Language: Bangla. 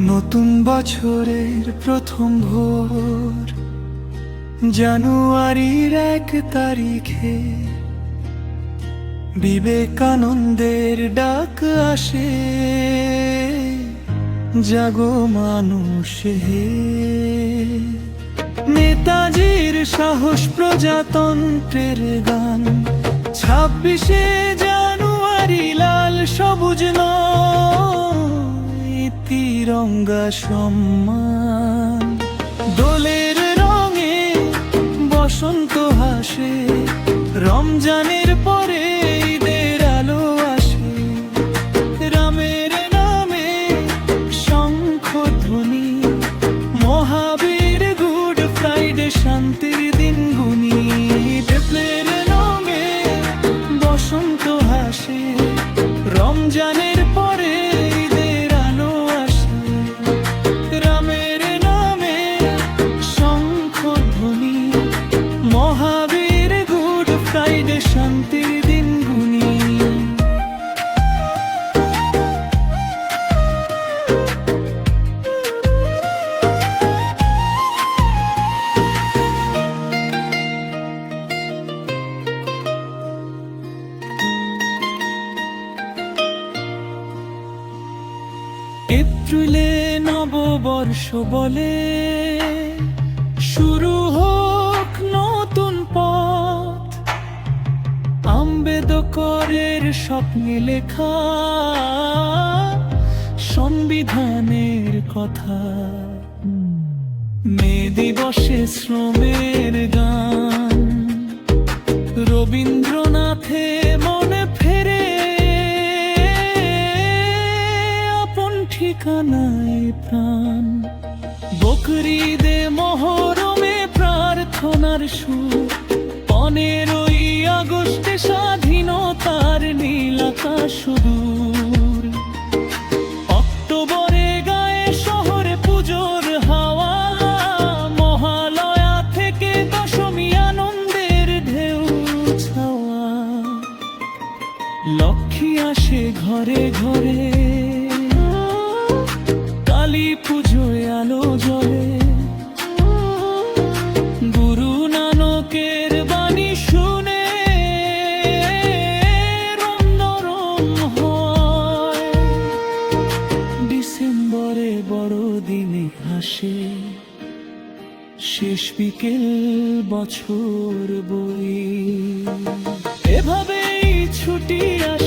নতুন বছরের প্রথম ভোর, জানুয়ারির এক তারিখে বিবেকানন্দের ডাক আসে। জাগো মানুষ, হে নেতাজির সাহস প্রজাতন্ত্রের গান। ছাব্বিশে জানুয়ারি লাল সবুজ নয়। তিরঙ্গা সম্মান। দোলের রঙে বসন্ত হাসে, রমজানের পরে ঈদের রামের শঙ্খ ধ্বনি মহাবীর গুড ফ্রাইডে বসন্ত হাসে এপ্রিলে নববর্ষ বলে। শুরু হোক নতুন পথ। আম্বেদকরের স্বপ্নে লেখা সংবিধানের কথা। মে দিবসে শ্রমের গান। রবীন্দ্রনাথে ঠিকানায় প্রাণ। বকরিদে মহরমে প্রার্থনার সুর। পনেরোই আগস্টে স্বাধীনতার নীল আকাশ সুদূর। অক্টোবরে গায়ে শহরে পুজোর হাওয়া। মহালয়া থেকে দশমী আনন্দের ঢেউ ছাওয়া। লক্ষ্মী আসে ঘরে ঘরে। শেষ বিকেল বছর বই। এভাবেই ছুটি আসে